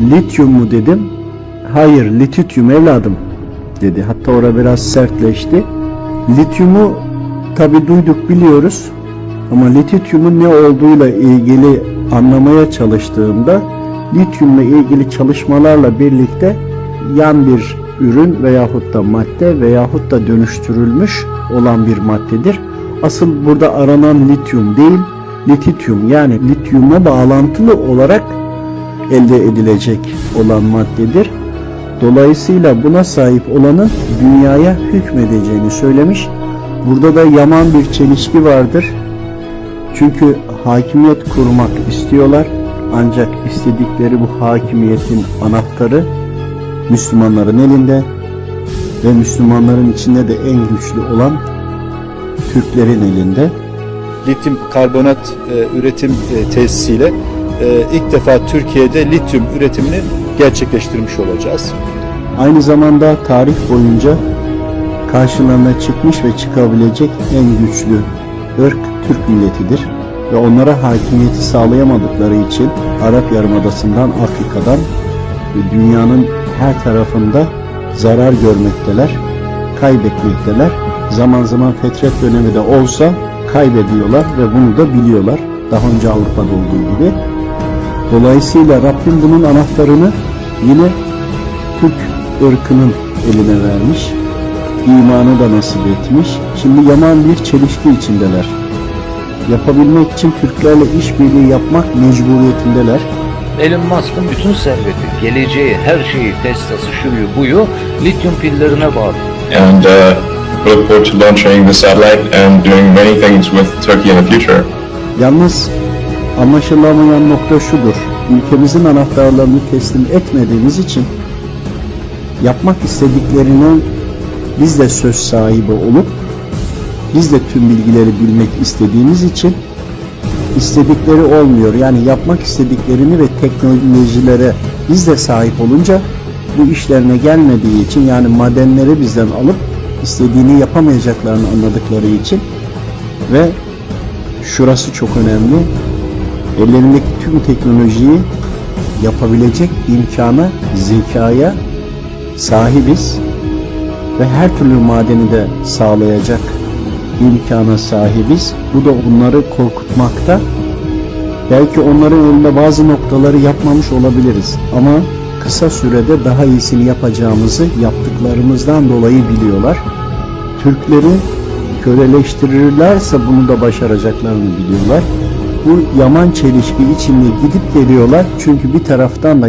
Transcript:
lityum mu dedim. Hayır litityum evladım dedi. Hatta orada biraz sertleşti. Lityumu tabi duyduk biliyoruz. Ama litityumun ne olduğuyla ilgili anlamaya çalıştığımda lityumla ilgili çalışmalarla birlikte yan bir ürün veyahut da madde veyahut da dönüştürülmüş olan bir maddedir. Asıl burada aranan lityum değil, litityum yani lityuma bağlantılı olarak elde edilecek olan maddedir. Dolayısıyla buna sahip olanın dünyaya hükmedeceğini söylemiş. Burada da yaman bir çelişki vardır. Çünkü hakimiyet kurmak istiyorlar. Ancak istedikleri bu hakimiyetin anahtarı Müslümanların elinde ve Müslümanların içinde de en güçlü olan Türklerin elinde. lityum karbonat e, üretim e, tesisiyle ilk defa Türkiye'de lityum üretimini gerçekleştirmiş olacağız. Aynı zamanda tarih boyunca karşılarına çıkmış ve çıkabilecek en güçlü ırk Türk milletidir. Ve onlara hakimiyeti sağlayamadıkları için Arap Yarımadası'ndan Afrika'dan ve dünyanın her tarafında zarar görmekteler, kaybetmekteler. Zaman zaman fetret dönemi de olsa kaybediyorlar ve bunu da biliyorlar. Daha önce Avrupa'da olduğu gibi. Dolayısıyla Rabbim bunun anahtarını yine Türk ırkının eline vermiş. İmanı da nasip etmiş. Şimdi yaman bir çelişki içindeler. Yapabilmek için Türklerle işbirliği yapmak mecburiyetindeler. Elon Musk'ın bütün serveti, geleceği, her şeyi, Tesla'sı, şuyu, buyu lityum pillerine bağlı. and uh, we look forward to launching the satellite and doing many things with Turkey in the future. Yalnız anlaşılamayan nokta şudur. Ülkemizin anahtarlarını teslim etmediğimiz için yapmak istediklerine biz de söz sahibi olup biz de tüm bilgileri bilmek istediğimiz için istedikleri olmuyor. Yani yapmak istediklerini ve teknolojilere biz de sahip olunca bu işlerine gelmediği için yani madenleri bizden alıp istediğini yapamayacaklarını anladıkları için ve şurası çok önemli. Ellerindeki tüm teknolojiyi yapabilecek imkana, zekaya sahibiz ve her türlü madeni de sağlayacak imkana sahibiz. Bu da onları korkutmakta. Belki onların elinde bazı noktaları yapmamış olabiliriz ama kısa sürede daha iyisini yapacağımızı yaptıklarımızdan dolayı biliyorlar. Türkleri köleleştirirlerse bunu da başaracaklarını biliyorlar. Bu yaman çelişki içinde gidip geliyorlar. Çünkü bir taraftan da